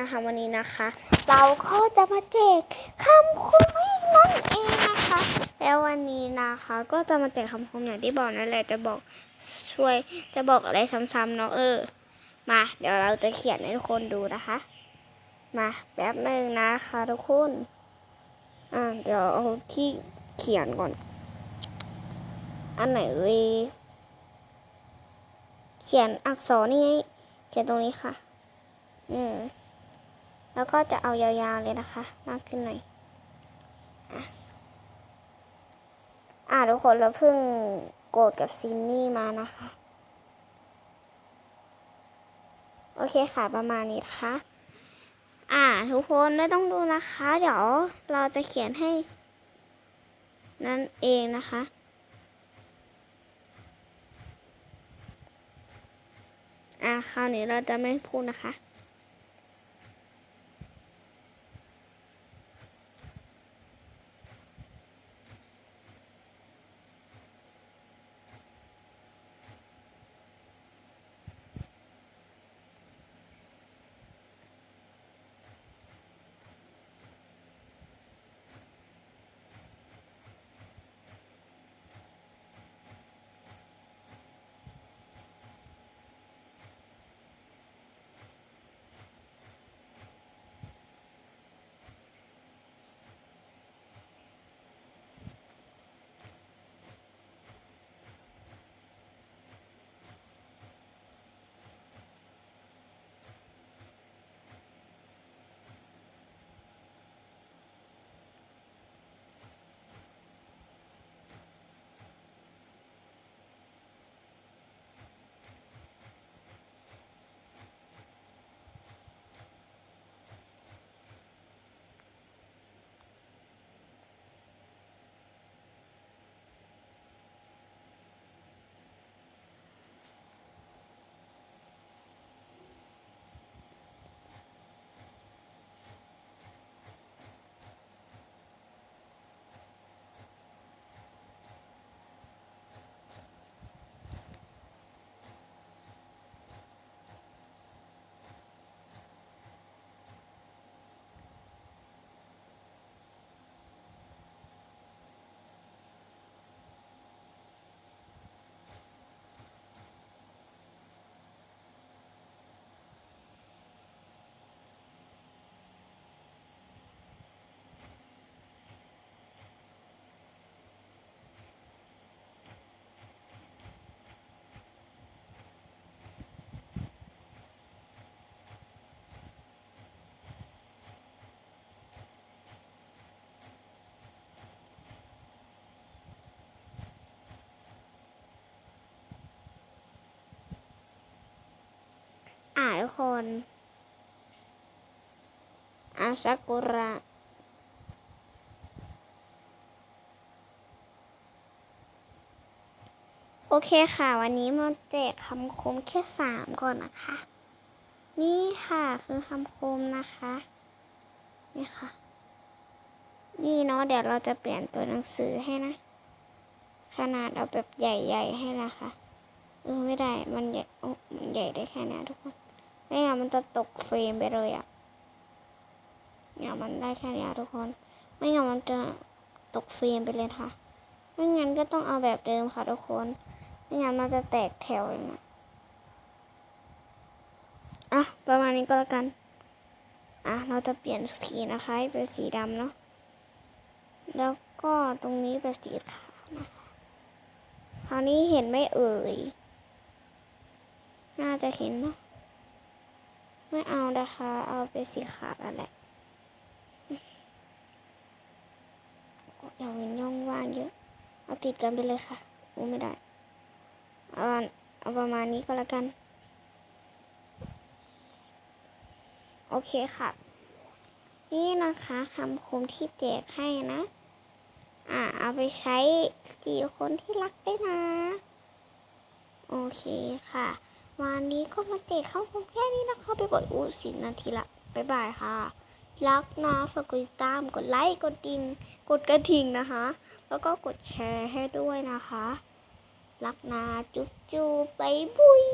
นะคะ วันนี้นะคะ เราก็จะมาแจกคำคมให้นั่นเองนะคะ แล้ววันนี้นะคะ ก็จะมาแจกคำคมอย่างที่บอกนั่นแหละจะบอกช่วยจะบอกอะไรซ้ำๆเนาะเออ มา เดี๋ยวเราจะเขียนให้ทุกคนดูนะคะ มาแป๊บหนึ่งนะคะทุกคนอ่าเดี๋ยวเอาที่เขียนก่อน อันไหนเอ่ยเขียนอักษรนี่ไง เขียนตรงนี้ค่ะ อืม แล้วก็จะเอายาวๆเลยนะคะ มากขึ้นหน่อยอะอ่าทุกคนเราเพิ่งโกรธกับซินนี่มานะคะ โอเคค่ะประมาณนี้นะคะอ่าทุกคนไม่ต้องดูนะคะ เดี๋ยวเราจะเขียนให้ นั่นเองนะคะอ่าคราวนี้เราจะไม่พูดนะคะ อ่าทุกคนอาซากุระโอเคค่ะ วันนี้มาแจกคำคมแค่สามก่อนนะคะ นี่ค่ะคือคำคมนะคะ นี่ค่ะ นี่เนาะเดี๋ยวเราจะเปลี่ยนตัวหนังสือให้นะ ขนาดเอาแบบใหญ่ๆให้นะคะเออไม่ได้มันใหญ่โอ้มันใหญ่ได้แค่นี้ทุกคน ไม่งั้นมันจะตกเฟรมไปเลยอะ่ะเนี่ยมันได้แค่นี้ทุกคน ไม่งั้นมันจะตกเฟรมไปเลยค่ะ ไม่งั้นก็ต้องเอาแบบเดิมค่ะทุกคน ไม่งั้นมันจะแตกแถวอย่างเงี้ยอะประมาณนี้ก็แล้วกัน อะเราจะเปลี่ยนสีนะคะเป็นสีดำเนาะ แล้วก็ตรงนี้เป็นสีขาวนะคะคราวนี้เห็นไหม่เอ่ย น่าจะเห็นเนาะ ไม่เอานะคะ เอาเป็นสีขาวนั่นแหละอย่าเว้นย่องว่างเยอะ เอาติดกันไปเลยค่ะอู้ไม่ได้เอาเอาประมาณนี้ก็แล้วกัน โอเคค่ะ นี่นะคะคำคมที่แจกให้นะ อ่า เอาไปใช้สี่คนที่รักได้นะ โอเคค่ะ วันนี้ก็มาเจกเข้าคงแค่นี้นะคะไปบ่อยอูสินาทีละบ๊ายบายค่ะ รักนะฝากกดติดตามกดไลค์กดดิ่งกดกระดิ่งนะคะ แล้วก็กดแชร์ให้ด้วยนะคะ รักนะจุ๊บจุ๊บไปบุย